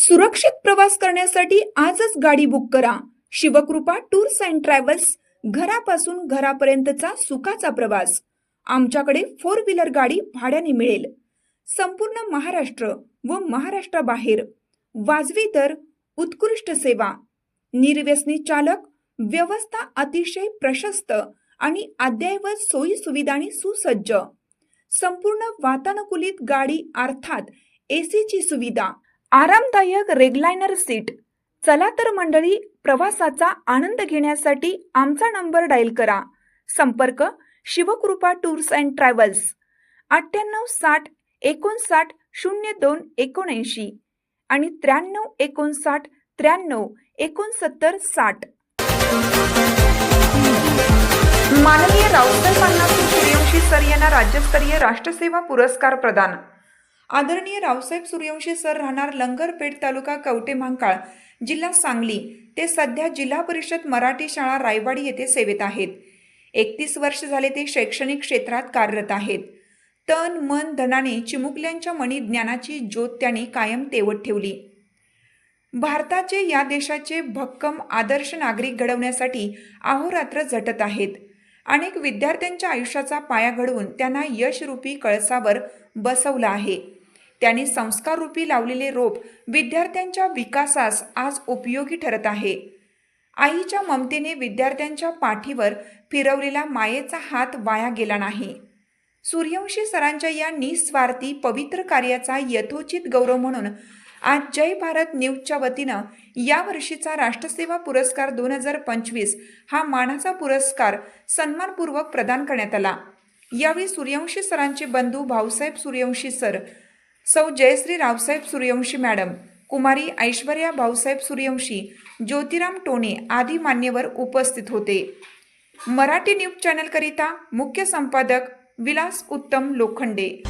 सुरक्षित प्रवास करण्यासाठी आजच गाडी बुक करा. शिवकृपा टूर्स अँड ट्रॅव्हल्स घरापासून घरापर्यंतचा सुखाचा प्रवास. आमच्याकडे फोर व्हीलर गाडी भाड्याने मिळेल. संपूर्ण महाराष्ट्र व महाराष्ट्राबाहेर. वाजवी दर उत्कृष्ट सेवा. निर्व्यसनी चालक व्यवस्था अतिशय प्रशस्त आणि अद्ययावत सोयी सुविधांनी सुसज्ज. संपूर्ण वातानुकूलित गाडी अर्थात एसीची सुविधा. आरामदायक रेगलायनर सीट. चला तर मंडळी प्रवासाचा आनंद घेण्यासाठी आमचा नंबर डायल करा. संपर्क शिवकृपा टूर्स अँड ट्रॅव्हल्स अठ्ठ्याण्णव साठ एकोणसाठ शून्य दोन एकोणऐंशी आणि त्र्याण्णव एकोणसाठ त्र्याण्णव एकोणसत्तर साठ. माननीय रावसाहेब सर यांना राज्यस्तरीय राष्ट्रसेवा पुरस्कार प्रदान. आदरणीय रावसाहेब सूर्यवंशी सर राहणार लंगरपेठ तालुका कवटे महांकाळ जिल्हा सांगली. ते सध्या जिल्हा परिषद मराठी शाळा रायवाडी येथे सेवेत आहेत. एकतीस वर्ष झाले ते शैक्षणिक क्षेत्रात कार्यरत आहेत. तन मन धनाने चिमुकल्यांच्या मनी ज्ञानाची ज्योत त्यांनी कायम तेवत ठेवली. भारताचे या देशाचे भक्कम आदर्श नागरिक घडवण्यासाठी अहोरात्र झटत आहेत. अनेक विद्यार्थ्यांच्या आयुष्याचा पाया घडवून त्यांना यशरूपी कळसावर बसवलं आहे. त्यांनी संस्काररूपी लावलेले रोप विद्यार्थ्यांच्या विकासास आज उपयोगी ठरत आहे. आईच्या ममतेने विद्यार्थ्यांच्या पाठीवर फिरवलेला मायेचा हात वाया गेला नाही. सूर्यवंशी सरांच्या या निस्वार्थी पवित्र कार्याचा यथोचित गौरव म्हणून आज जय भारत न्यूजच्या वतीनं या वर्षीचा राष्ट्रसेवा पुरस्कार दोन हजार पंचवीस हा मानाचा पुरस्कार सन्मानपूर्वक प्रदान करण्यात आला. यावेळी सूर्यवंशी सरांचे बंधू भाऊसाहेब सूर्यवंशी सर सौ जयश्री रावसाहेब सूर्यवंशी मॅडम कुमारी ऐश्वर्या भाऊसाहेब सूर्यवंशी ज्योतिराम टोणे आदी मान्यवर उपस्थित होते. मराठी न्यूज चॅनलकरिता मुख्य संपादक विलास उत्तम लोखंडे.